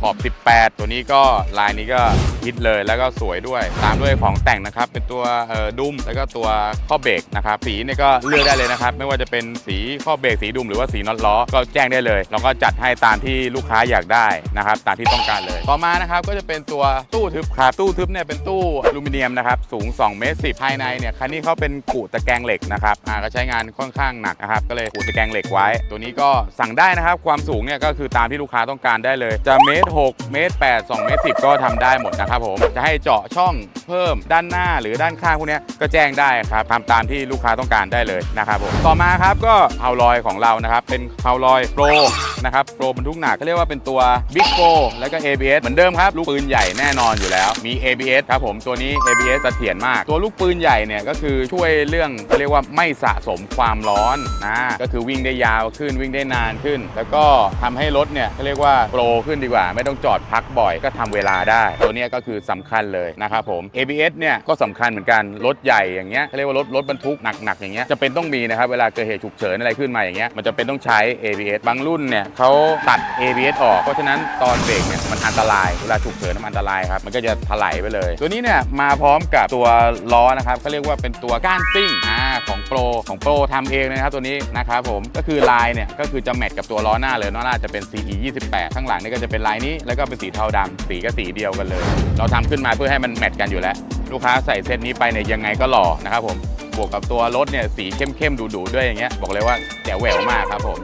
ขอบ 18 ตัวนี้ก็ลายนี้ก็ฮิตเลยแล้วก็สวยด้วย ตามด้วยของแต่งนะครับ เป็นตัวดุมแล้วก็ตัวข้อเบรกนะครับ สีเนี่ยก็เลือกได้เลยนะครับ ไม่ว่าจะเป็นสีข้อเบรกสีดุมหรือว่าสีน็อตล้อ ก็แจ้งได้เลย เราก็จัดให้ตามที่ลูกค้าอยากได้นะครับ ตามที่ต้องการเลย ต่อมานะครับก็จะเป็นตัวตู้ทึบครับตู้ทึบเนี่ยเป็นตู้อลูมิเนียมนะครับสูง2เมตร10ภายในเนี่ยคันนี้เขาเป็นกูตะแกรงเหล็กนะครับอ่าก็ใช้งานค่อนข้างหนักนะครับก็เลยกูตะแกรงเหล็กไว้ ตัวนี้ก็สั่งได้นะครับ ความสูงเนี่ยก็คือตามที่ลูกค้าต้องการได้เลยจะเมตร6เมตร8 2เมตร10 ก็ทำได้หมดนะครับผมจะให้เจาะช่องเพิ่มด้านหน้าหรือด้านข้างพวกนี้ก็แจ้งได้ครับทำตามที่ลูกค้าต้องการได้เลยนะครับผมต่อมาครับก็เฮาลอยของเรานะครับเป็นเฮาลอยโปร นะครับโปรบรรทุกหนักก็เรียกว่าเป็นตัว Big Pro แล้วก็ ABS เหมือนเดิมครับลูกปืนใหญ่แน่นอนอยู่แล้ว มี ABS ครับผมตัวนี้ ABS เสถียรมาก ตัวลูกปืนใหญ่เนี่ยก็คือช่วยเรื่องเขาเรียกว่าไม่สะสมความร้อนนะก็คือวิ่งได้ยาวขึ้นวิ่งได้นานขึ้น แล้วก็ทำให้รถเนี่ยเขาเรียกว่าโปรขึ้นดีกว่า ไม่ต้องจอดพักบ่อยก็ทำเวลาได้ ตัวนี้ก็คือสำคัญเลยนะครับผม ABS เนี่ยก็สำคัญเหมือนกันรถใหญ่อย่างเงี้ยเขาเรียกว่ารถรถบรรทุกหนักๆอย่างเงี้ยจะเป็นต้องมีนะครับเวลาเกิดเหตุฉุกเฉินอะไรขึ้นมาอย่างเงี้ยมันจะเป็นต้องใช้ ABS บางรุ่นเนี่ยเขาตัด ABS ออก เพราะฉะนั้นตอนเบรกเนี่ยมันอันตราย เวลาฉุกเฉินมันอันตรายครับ มันก็จะถลายไปเลย ตัวนี้เนี่ยมาพร้อมกับตัวล้อนะครับเขาเรียกว่าเป็นตัวก้านซิ่งอ่าของโปรของโปรทำเองเลยนะครับตัวนี้นะครับผม ก็คือลายเนี่ยก็คือจะแมทกับตัวล้อหน้าเลยล้อหน้าจะเป็น CE 28ข้างหลังนี่ก็จะเป็นลายนี้ แล้วก็เป็นสีเทาดำสีก็สีเดียวกันเลย เราทำขึ้นมาเพื่อให้มันแมทกันอยู่แล้ว ลูกค้าใส่เซตนี้ไปเนี่ยยังไงก็หล่อนะครับผมบวกกับตัวรถเนี่ยสีเข้มๆดุๆด้วยอย่างเงี้ยบอกเลยว่าแจ๋วแหววมากครับผม